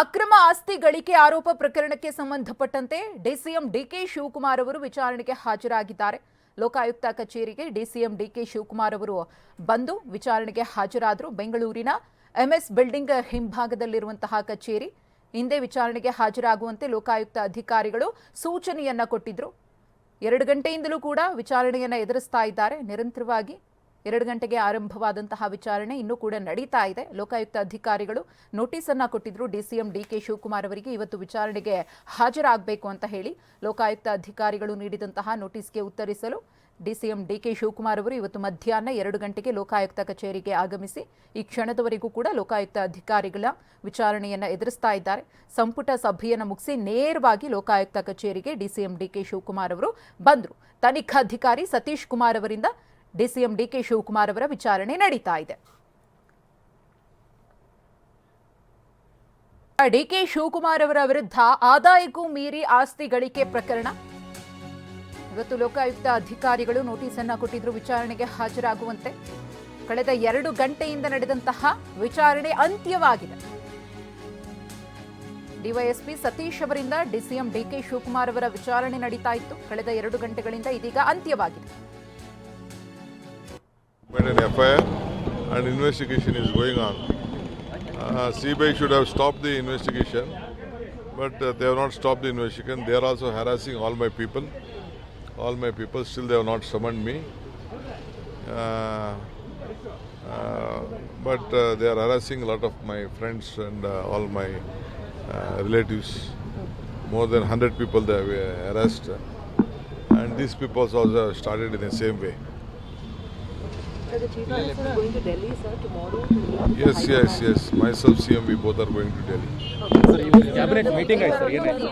ಅಕ್ರಮ ಆಸ್ತಿ ಗಳಿಕೆ ಆರೋಪ ಪ್ರಕರಣಕ್ಕೆ ಸಂಬಂಧಪಟ್ಟಂತೆ ಡಿಸಿಎಂ ಡಿಕೆ ಶಿವಕುಮಾರ್ ಅವರು ವಿಚಾರಣೆಗೆ ಹಾಜರಾಗಿದ್ದಾರೆ. ಲೋಕಾಯುಕ್ತ ಕಚೇರಿಗೆ ಡಿಸಿಎಂ ಡಿಕೆ ಶಿವಕುಮಾರ್ ಅವರು ಬಂದು ವಿಚಾರಣೆಗೆ ಹಾಜರಾದರು. ಬೆಂಗಳೂರಿನ ಎಂಎಸ್ ಬಿಲ್ಡಿಂಗ್ ಹಿಂಭಾಗದಲ್ಲಿರುವಂತಹ ಕಚೇರಿ. ಹಿಂದೆ ವಿಚಾರಣೆಗೆ ಹಾಜರಾಗುವಂತೆ ಲೋಕಾಯುಕ್ತ ಅಧಿಕಾರಿಗಳು ಸೂಚನೆಯನ್ನ ಕೊಟ್ಟಿದ್ರು. ಎರಡು ಗಂಟೆಯಿಂದಲೂ ಕೂಡ ವಿಚಾರಣೆಯನ್ನು ಎದುರಿಸ್ತಾ ಇದ್ದಾರೆ. ನಿರಂತರವಾಗಿ ಎರಡು ಗಂಟೆಗೆ ಆರಂಭವಾದಂತಹ ವಿಚಾರಣೆ ಇನ್ನೂ ಕೂಡ ನಡೀತಾ ಇದೆ. ಲೋಕಾಯುಕ್ತ ಅಧಿಕಾರಿಗಳು ನೋಟಿಸ್ ಅನ್ನ ಕೊಟ್ಟಿದ್ರು. ಡಿಸಿಎಂ ಡಿಕೆ ಶಿವಕುಮಾರ್ ಅವರಿಗೆ ಇವತ್ತು ವಿಚಾರಣೆಗೆ ಹಾಜರಾಗಬೇಕು ಅಂತ ಹೇಳಿ ಲೋಕಾಯುಕ್ತ ಅಧಿಕಾರಿಗಳು ನೀಡಿದಂತಹ ನೋಟಿಸ್ಗೆ ಉತ್ತರಿಸಲು ಡಿಸಿಎಂ ಡಿಕೆ ಶಿವಕುಮಾರ್ ಅವರು ಇವತ್ತು ಮಧ್ಯಾಹ್ನ ಎರಡು ಗಂಟೆಗೆ ಲೋಕಾಯುಕ್ತ ಕಚೇರಿಗೆ ಆಗಮಿಸಿ ಈ ಕ್ಷಣದವರೆಗೂ ಕೂಡ ಲೋಕಾಯುಕ್ತ ಅಧಿಕಾರಿಗಳ ವಿಚಾರಣೆಯನ್ನ ಎದುರಿಸ್ತಾ ಇದ್ದಾರೆ. ಸಂಪುಟ ಸಭೆಯನ್ನು ಮುಗಿಸಿ ನೇರವಾಗಿ ಲೋಕಾಯುಕ್ತ ಕಚೇರಿಗೆ ಡಿಸಿಎಂ ಡಿಕೆ ಶಿವಕುಮಾರ್ ಅವರು ಬಂದರು. ತನಿಖಾಧಿಕಾರಿ ಸತೀಶ್ ಕುಮಾರ್ ಅವರಿಂದ ಡಿಸಿಎಂ ಡಿಕೆ ಶಿವಕುಮಾರ್ ಅವರ ವಿಚಾರಣೆ ನಡೀತಾ ಇದೆ. ಡಿಕೆ ಶಿವಕುಮಾರ್ ಅವರ ವಿರುದ್ಧ ಆದಾಯಕ್ಕೂ ಮೀರಿ ಆಸ್ತಿ ಗಳಿಕೆ ಪ್ರಕರಣ. ಇವತ್ತು ಲೋಕಾಯುಕ್ತ ಅಧಿಕಾರಿಗಳು ನೋಟಿಸ್ ಅನ್ನ ಕೊಟ್ಟಿದ್ರು ವಿಚಾರಣೆಗೆ ಹಾಜರಾಗುವಂತೆ. ಕಳೆದ ಎರಡು ಗಂಟೆಯಿಂದ ನಡೆದಂತಹ ವಿಚಾರಣೆ ಅಂತ್ಯವಾಗಿದೆ. ಡಿವೈಎಸ್ಪಿ ಸತೀಶ್ ಅವರಿಂದ ಡಿಸಿಎಂ ಡಿಕೆ ಶಿವಕುಮಾರ್ ಅವರ ವಿಚಾರಣೆ ನಡೀತಾ ಇತ್ತು. ಕಳೆದ ಎರಡು ಗಂಟೆಗಳಿಂದ ಇದೀಗ ಅಂತ್ಯವಾಗಿದೆ. Made an FIR and investigation is going on. Uh, CBI should have stopped the investigation, but uh, they have not stopped the investigation. They are also harassing all my people. All my people, still they have not summoned me. Uh, uh, but uh, they are harassing a lot of my friends and uh, all my uh, relatives. More than 100 people they have uh, harassed. And these people also started in the same way. So the Chief Minister is going to Delhi, sir, tomorrow to meet with Yes, the High yes, yes. Myself, CM, we both are going to Delhi. Sir ಇವತ್ತು cabinet meeting ಆಯ್ತು sir ಏನಾಯ್ತು